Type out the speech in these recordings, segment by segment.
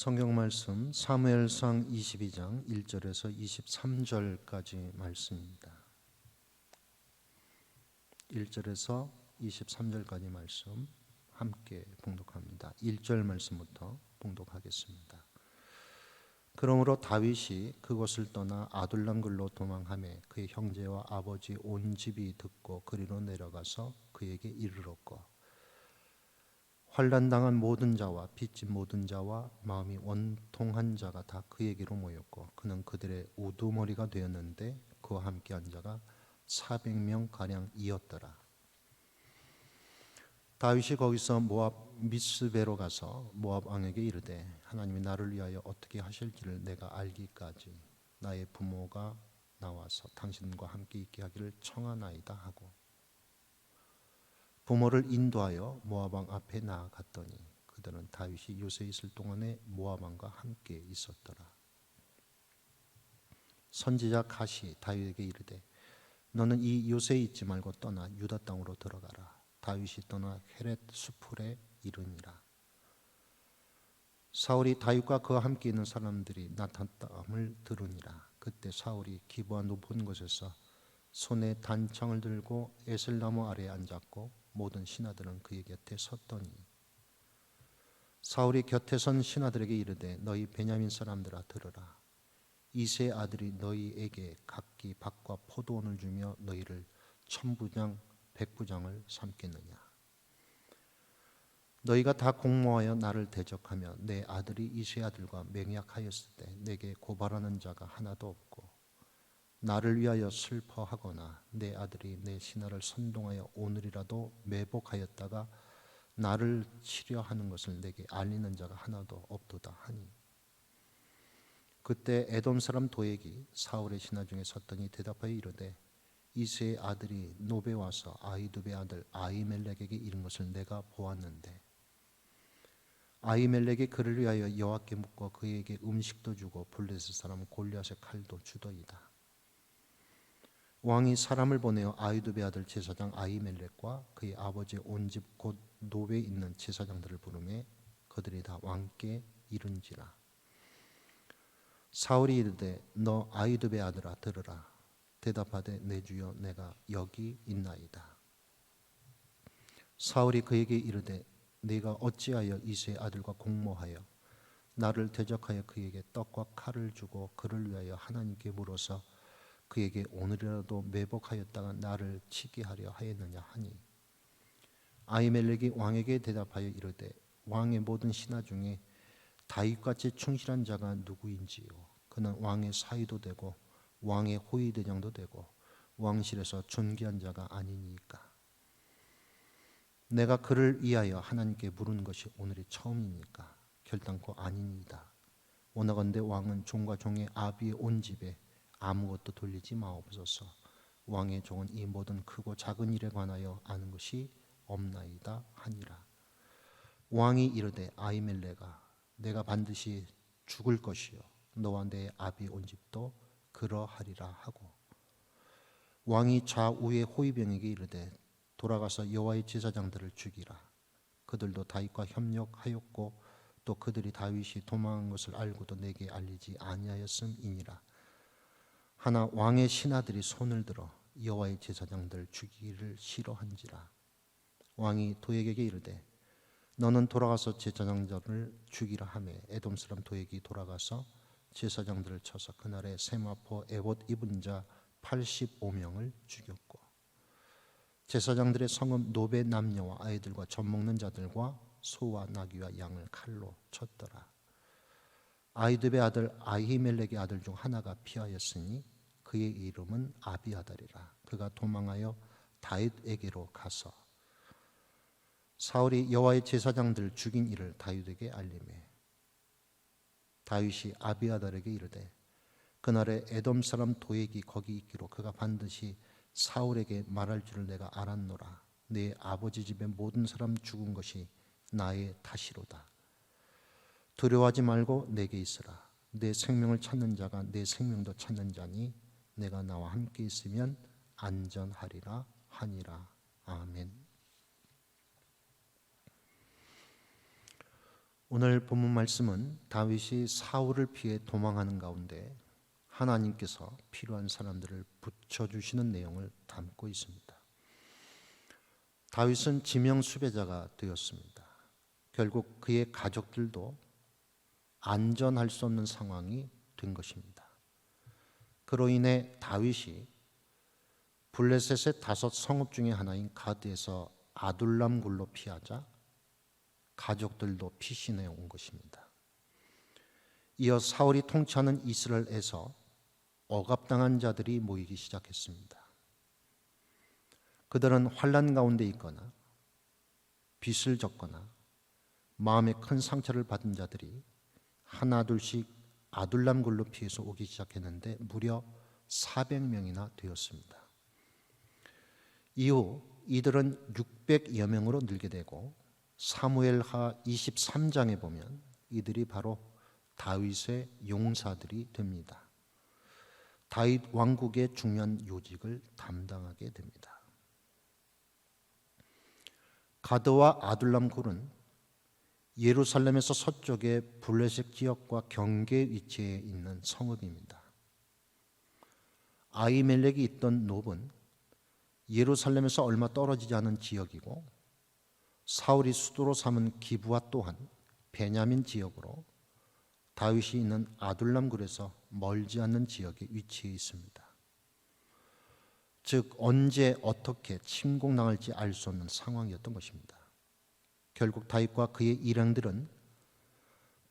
성경 말씀 사무엘상 22장 1절에서 23절까지 말씀입니다. 1절에서 23절까지 말씀 함께 봉독합니다. 1절 말씀부터 봉독하겠습니다. 그러므로 다윗이 그곳을 떠나 아둘람글로 도망하며 그의 형제와 아버지 온 집이 듣고 그리로 내려가서 그에게 이르렀고 환난 당한 모든 자와 빚진 모든 자와 마음이 원통한 자가 다 그에게로 모였고 그는 그들의 우두머리가 되었는데 그와 함께 한 자가 400명 가량 이었더라. 다윗이 거기서 모압 미스베로 가서 모압 왕에게 이르되 하나님이 나를 위하여 어떻게 하실지를 내가 알기까지 나의 부모가 나와서 당신과 함께 있게 하기를 청하나이다 하고 부모를 인도하여 왕 앞에 나아갔더니 그들은 다윗이 요새 있을 동안에 모압 왕과 함께 있었더라. 선지자 가시 다윗에게 이르되 너는 이 요새에 있지 말고 떠나 유다 땅으로 들어가라. 다윗이 떠나 헤렛 수풀에 이르니라. 사울이 다윗과 그와 함께 있는 사람들이 나타났음을 들으니라. 그때 사울이 기부한 높은 곳에서 손에 단창을 들고 에슬나무 아래에 앉았고 모든 신하들은 그의 곁에 섰더니 사울이 곁에 선 신하들에게 이르되 너희 베냐민 사람들아 들으라. 이세 아들이 너희에게 각기 밭과 포도원을 주며 너희를 천부장 백부장을 삼겠느냐? 너희가 다 공모하여 나를 대적하며 내 아들이 이세 아들과 맹약하였을 때 내게 고발하는 자가 하나도 없고 나를 위하여 슬퍼하거나 내 아들이 내 신하를 선동하여 오늘이라도 매복하였다가 나를 치려하는 것을 내게 알리는 자가 하나도 없도다 하니 그때 에돔 사람 도액이 사울의 신하 중에 섰더니 대답하여 이르되 이세의 아들이 노베 와서 아이두베 아들 아이멜렉에게 이른 것을 내가 보았는데 아이멜렉이 그를 위하여 여호와께 묻고 그에게 음식도 주고 블레셋 사람 골리앗의 칼도 주더이다. 왕이 사람을 보내어 아이두베 아들 제사장 아이멜렉과 그의 아버지 온 집 곧 노베에 있는 제사장들을 부르매 그들이 다 왕께 이른지라. 사울이 이르되 너 아이두베 아들아 들으라. 대답하되 내 주여 내가 여기 있나이다. 사울이 그에게 이르되 네가 어찌하여 이세 아들과 공모하여 나를 대적하여 그에게 떡과 칼을 주고 그를 위하여 하나님께 물어서 그에게 오늘이라도 매복하였다가 나를 치게 하려 하였느냐 하니? 아이멜렉이 왕에게 대답하여 이르되 왕의 모든 신하 중에 다윗같이 충실한 자가 누구인지요? 그는 왕의 사위도 되고 왕의 호위 대장도 되고 왕실에서 존귀한 자가 아니니까. 내가 그를 위하여 하나님께 물은 것이 오늘이 처음이니까. 결단코 아니니이다. 오나건대 왕은 종과 종의 아비의 온 집에 아무것도 돌리지 마옵소서. 왕의 종은 이 모든 크고 작은 일에 관하여 아는 것이 없나이다 하니라. 왕이 이르되 아이멜레가 내가 반드시 죽을 것이요 너와 내 아비 온 집도 그러하리라 하고 왕이 좌우의 호위병에게 이르되 돌아가서 여호와의 제사장들을 죽이라. 그들도 다윗과 협력하였고 또 그들이 다윗이 도망한 것을 알고도 내게 알리지 아니하였음이니라. 하나 왕의 신하들이 손을 들어 여호와의 제사장들 죽이기를 싫어한지라. 왕이 도에게 이르되 너는 돌아가서 제사장들을 죽이라 하매 에돔 사람 도액이 돌아가서 제사장들을 쳐서 그날에 세마포 에봇 입은 자 85명을 죽였고 제사장들의 성읍 노베 남녀와 아이들과 젖 먹는 자들과 소와 나귀와 양을 칼로 쳤더라. 아이드베 아들 아히멜렉의 아들 중 하나가 피하였으니 그의 이름은 아비아달이라. 그가 도망하여 다윗에게로 가서 사울이 여호와의 제사장들 죽인 일을 다윗에게 알림해 다윗이 아비아달에게 이르되 그날에 에돔 사람 도액이 거기 있기로 그가 반드시 사울에게 말할 줄을 내가 알았노라. 내 아버지 집의 모든 사람 죽은 것이 나의 탓이로다. 두려워하지 말고 내게 있으라. 내 생명을 찾는 자가 내 생명도 찾는 자니 내가 나와 함께 있으면 안전하리라 하니라. 아멘. 오늘 본문 말씀은 다윗이 사울을 피해 도망하는 가운데 하나님께서 필요한 사람들을 붙여 주시는 내용을 담고 있습니다. 다윗은 지명 수배자가 되었습니다. 결국 그의 가족들도 안전할 수 없는 상황이 된 것입니다. 그로 인해 다윗이 블레셋의 다섯 성읍 중의 하나인 가드에서 아둘람 굴로 피하자 가족들도 피신해 온 것입니다. 이어 사울이 통치하는 이스라엘에서 억압당한 자들이 모이기 시작했습니다. 그들은 환란 가운데 있거나 빚을 졌거나 마음에 큰 상처를 받은 자들이 하나 둘씩 아둘람 굴로 피해서 오기 시작했는데 무려 400명이나 되었습니다. 이후 이들은 600여 명으로 늘게 되고 사무엘하 23장에 보면 이들이 바로 다윗의 용사들이 됩니다. 다윗 왕국의 중요한 요직을 담당하게 됩니다. 가드와 아둘람 굴은 예루살렘에서 서쪽의 블레셋 지역과 경계 위치에 있는 성읍입니다. 아이멜렉이 있던 노은 예루살렘에서 얼마 떨어지지 않은 지역이고 사울이 수도로 삼은 기부와 또한 베냐민 지역으로 다윗이 있는 아둘람 굴에서 멀지 않는 지역에 위치해 있습니다. 즉 언제 어떻게 침공당할지 알 수 없는 상황이었던 것입니다. 결국 다윗과 그의 일행들은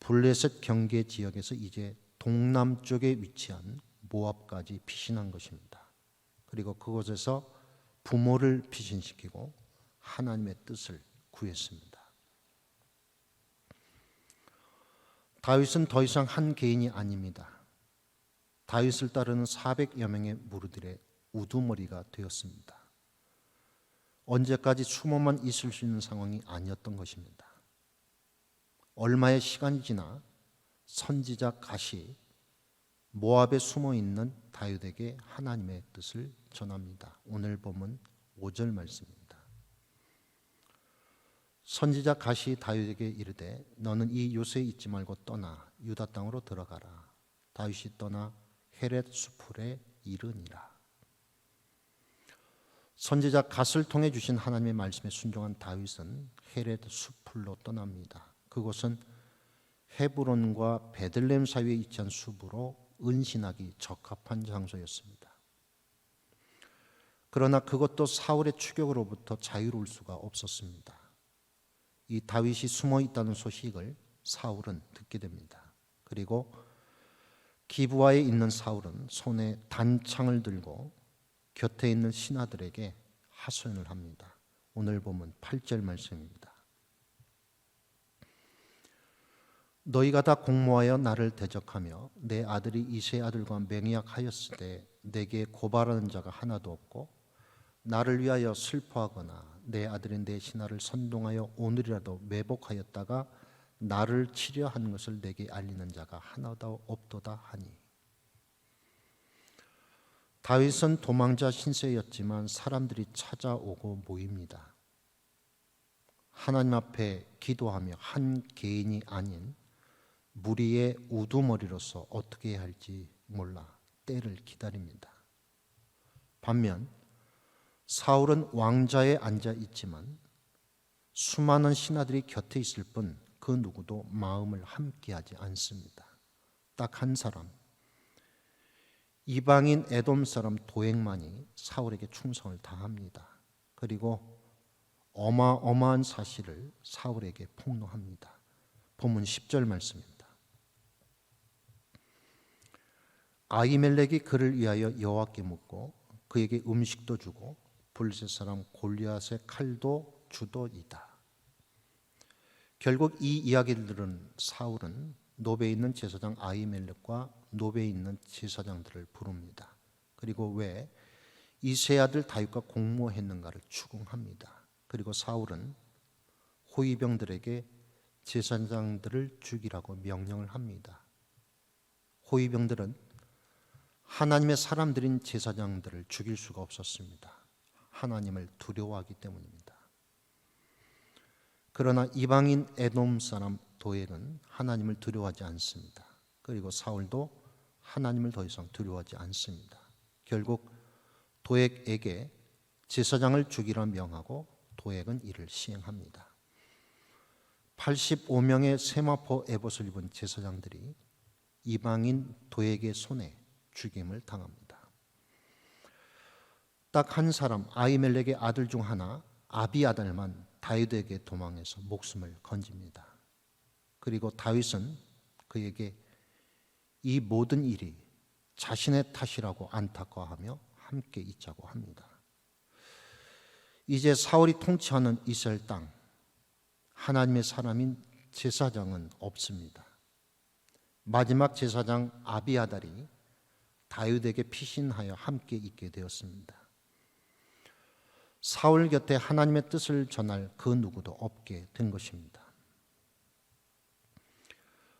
블레셋 경계 지역에서 이제 동남쪽에 위치한 모압까지 피신한 것입니다. 그리고 그곳에서 부모를 피신시키고 하나님의 뜻을 구했습니다. 다윗은 더 이상 한 개인이 아닙니다. 다윗을 따르는 400여 명의 무리들의 우두머리가 되었습니다. 언제까지 숨어만 있을 수 있는 상황이 아니었던 것입니다. 얼마의 시간이 지나 선지자 가시 모압에 숨어 있는 다윗에게 하나님의 뜻을 전합니다. 오늘 본문 5절 말씀입니다. 선지자 가시 다윗에게 이르되 너는 이 요새에 있지 말고 떠나 유다 땅으로 들어가라. 다윗이 떠나 헤렛 수풀에 이르니라. 선지자 갓을 통해 주신 하나님의 말씀에 순종한 다윗은 헤렛 수풀로 떠납니다. 그곳은 헤브론과 베들렘 사이에 위치한 숲으로 은신하기 적합한 장소였습니다. 그러나 그것도 사울의 추격으로부터 자유로울 수가 없었습니다. 이 다윗이 숨어 있다는 소식을 사울은 듣게 됩니다. 그리고 기부하에 있는 사울은 손에 단창을 들고 곁에 있는 신하들에게 하소연을 합니다. 오늘 보면 8절 말씀입니다. 너희가 다 공모하여 나를 대적하며 내 아들이 이세 아들과 맹약하였을 때 내게 고발하는 자가 하나도 없고 나를 위하여 슬퍼하거나 내 아들인 내 신하를 선동하여 오늘이라도 매복하였다가 나를 치려하는 것을 내게 알리는 자가 하나도 없도다 하니 다윗은 도망자 신세였지만 사람들이 찾아오고 모입니다. 하나님 앞에 기도하며 한 개인이 아닌 무리의 우두머리로서 어떻게 해야 할지 몰라 때를 기다립니다. 반면 사울은 왕자에 앉아 있지만 수많은 신하들이 곁에 있을 뿐 그 누구도 마음을 함께하지 않습니다. 딱 한 사람 이방인 에돔 사람 도액만이 사울에게 충성을 다합니다. 그리고 어마어마한 사실을 사울에게 폭로합니다. 본문 10절 말씀입니다. 아이멜렉이 그를 위하여 여호와께 묻고 그에게 음식도 주고 블레셋 사람 골리앗의 칼도 주도이다. 결국 이 이야기를 들은 사울은 노베에 있는 제사장 아이멜렉과 노베에 있는 제사장들을 부릅니다. 그리고 왜 이 세 아들 다윗과 공모했는가를 추궁합니다. 그리고 사울은 호위병들에게 제사장들을 죽이라고 명령을 합니다. 호위병들은 하나님의 사람들인 제사장들을 죽일 수가 없었습니다. 하나님을 두려워하기 때문입니다. 그러나 이방인 에돔 사람 도액은 하나님을 두려워하지 않습니다. 그리고 사울도 하나님을 더 이상 두려워하지 않습니다. 결국 도액에게 제사장을 죽이라 명하고 도액은 이를 시행합니다. 85명의 세마포 에봇을 입은 제사장들이 이방인 도액의 손에 죽임을 당합니다. 딱 한 사람 아이멜렉의 아들 중 하나 아비아달만 다윗에게 도망해서 목숨을 건집니다. 그리고 다윗은 그에게 이 모든 일이 자신의 탓이라고 안타까워하며 함께 있자고 합니다. 이제 사울이 통치하는 이스라엘 땅 하나님의 사람인 제사장은 없습니다. 마지막 제사장 아비아달이 다윗에게 피신하여 함께 있게 되었습니다. 사울 곁에 하나님의 뜻을 전할 그 누구도 없게 된 것입니다.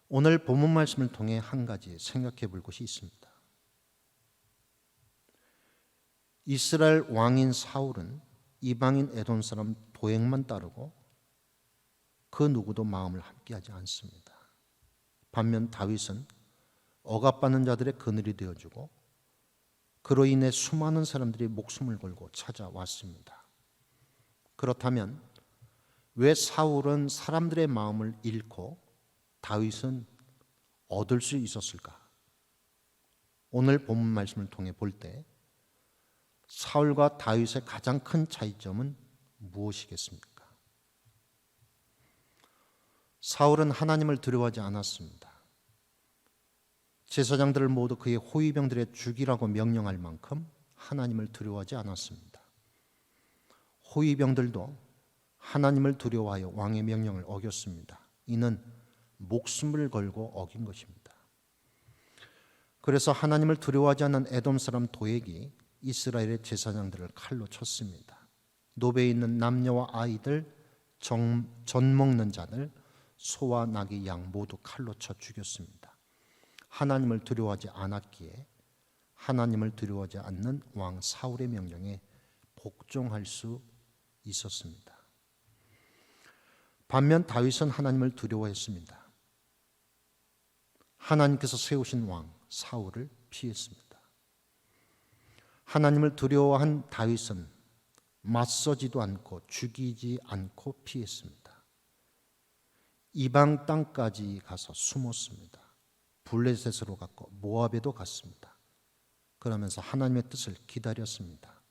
오늘 본문 말씀을 통해 한 가지 생각해 볼 것이 있습니다. 이스라엘 왕인 사울은 이방인 에돔 사람 도액만 따르고 그 누구도 마음을 함께하지 않습니다. 반면 다윗은 억압받는 자들의 그늘이 되어주고 그로 인해 수많은 사람들이 목숨을 걸고 찾아왔습니다. 그렇다면 왜 사울은 사람들의 마음을 잃고 다윗은 얻을 수 있었을까? 오늘 본문 말씀을 통해 볼 때 사울과 다윗의 가장 큰 차이점은 무엇이겠습니까? 사울은 하나님을 두려워하지 않았습니다. 제사장들을 모두 그의 호위병들의 죽이라고 명령할 만큼 하나님을 두려워하지 않았습니다. 호위병들도 하나님을 두려워하여 왕의 명령을 어겼습니다. 이는 목숨을 걸고 어긴 것입니다. 그래서 하나님을 두려워하지 않는 에돔 사람 도액이 이스라엘의 제사장들을 칼로 쳤습니다. 노베에 있는 남녀와 아이들, 정, 전 먹는 자들, 소와 나귀, 양 모두 칼로 쳐 죽였습니다. 하나님을 두려워하지 않았기에 하나님을 두려워하지 않는 왕 사울의 명령에 복종할 수 있었습니다. 반면 다윗은 하나님을 두려워했습니다. 하나님께서 세우신 왕 사울을 피했습니다. 하나님을 두려워한 다윗은 맞서지도 않고 죽이지 않고 피했습니다. 이방 땅까지 가서 숨었습니다. 블레셋으로 갔고 모압에도 갔습니다. 그러면서 하나님의 뜻을 기다렸습니다.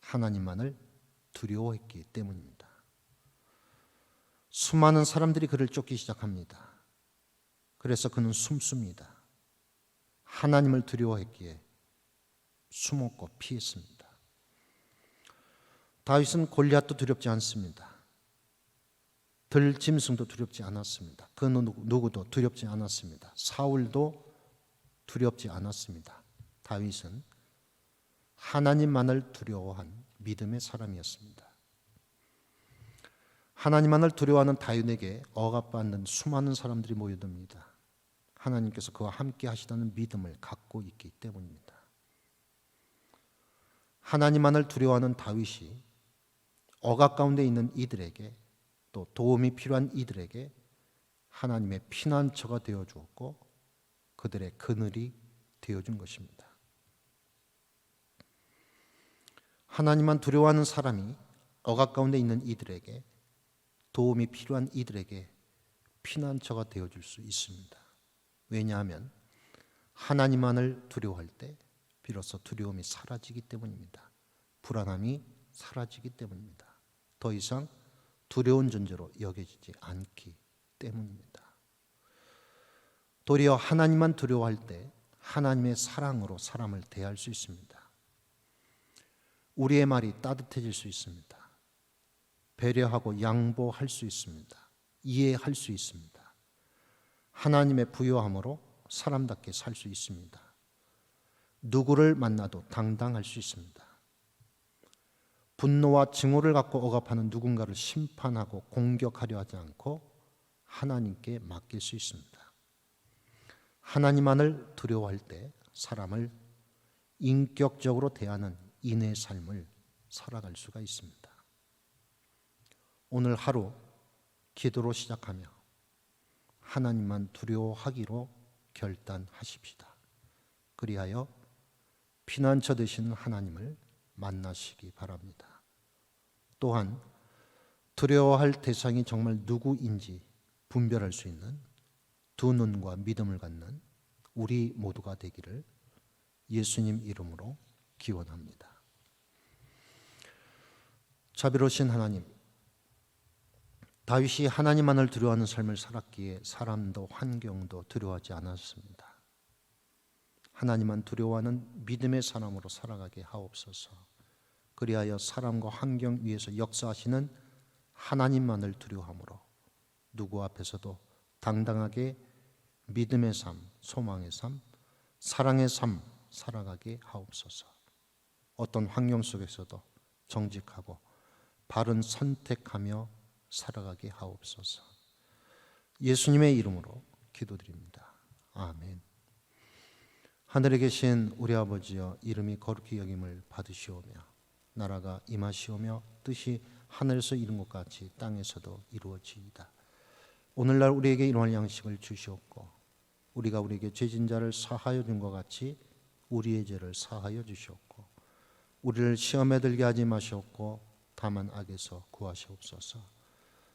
하나님만을 두려워했기 때문입니다. 수많은 사람들이 그를 쫓기 시작합니다. 그래서 그는 숨습니다. 하나님을 두려워했기에 숨었고 피했습니다. 다윗은 골리앗도 두렵지 않습니다. 들 짐승도 두렵지 않았습니다. 그 누구도 두렵지 않았습니다. 사울도 두렵지 않았습니다. 다윗은 하나님만을 두려워한 믿음의 사람이었습니다. 하나님만을 두려워하는 다윗에게 억압받는 수많은 사람들이 모여듭니다. 하나님께서 그와 함께 하시다는 믿음을 갖고 있기 때문입니다. 하나님만을 두려워하는 다윗이 억압 가운데 있는 이들에게 또 도움이 필요한 이들에게 하나님의 피난처가 되어 주었고 그들의 그늘이 되어 준 것입니다. 하나님만 두려워하는 사람이 억압 가운데 있는 이들에게 도움이 필요한 이들에게 피난처가 되어 줄 수 있습니다. 왜냐하면 하나님만을 두려워할 때 비로소 두려움이 사라지기 때문입니다. 불안함이 사라지기 때문입니다. 더 이상 두려운 존재로 여겨지지 않기 때문입니다. 도리어 하나님만 두려워할 때 하나님의 사랑으로 사람을 대할 수 있습니다. 우리의 말이 따뜻해질 수 있습니다. 배려하고 양보할 수 있습니다. 이해할 수 있습니다. 하나님의 부여함으로 사람답게 살 수 있습니다. 누구를 만나도 당당할 수 있습니다. 분노와 증오를 갖고 억압하는 누군가를 심판하고 공격하려 하지 않고 하나님께 맡길 수 있습니다. 하나님만을 두려워할 때 사람을 인격적으로 대하는 인의 삶을 살아갈 수가 있습니다. 오늘 하루 기도로 시작하며 하나님만 두려워하기로 결단하십시다. 그리하여 피난처 되시는 하나님을 만나시기 바랍니다. 또한 두려워할 대상이 정말 누구인지 분별할 수 있는 두 눈과 믿음을 갖는 우리 모두가 되기를 예수님 이름으로 기원합니다. 자비로우신 하나님, 다윗이 하나님만을 두려워하는 삶을 살았기에 사람도 환경도 두려워하지 않았습니다. 하나님만 두려워하는 믿음의 사람으로 살아가게 하옵소서. 그리하여 사람과 환경 위에서 역사하시는 하나님만을 두려워함으로 누구 앞에서도 당당하게 믿음의 삶, 소망의 삶, 사랑의 삶 살아가게 하옵소서. 어떤 환경 속에서도 정직하고 바른 선택하며 살아가게 하옵소서. 예수님의 이름으로 기도드립니다. 아멘. 하늘에 계신 우리 아버지여 이름이 거룩히 여김을 받으시오며 나라가 임하시오며 뜻이 하늘에서 이룬 것 같이 땅에서도 이루어지이다. 오늘날 우리에게 일용할 양식을 주시옵고 우리가 우리에게 죄진 자를 사하여 준 것 같이 우리의 죄를 사하여 주시옵고 우리를 시험에 들게 하지 마시옵고 다만 악에서 구하시옵소서.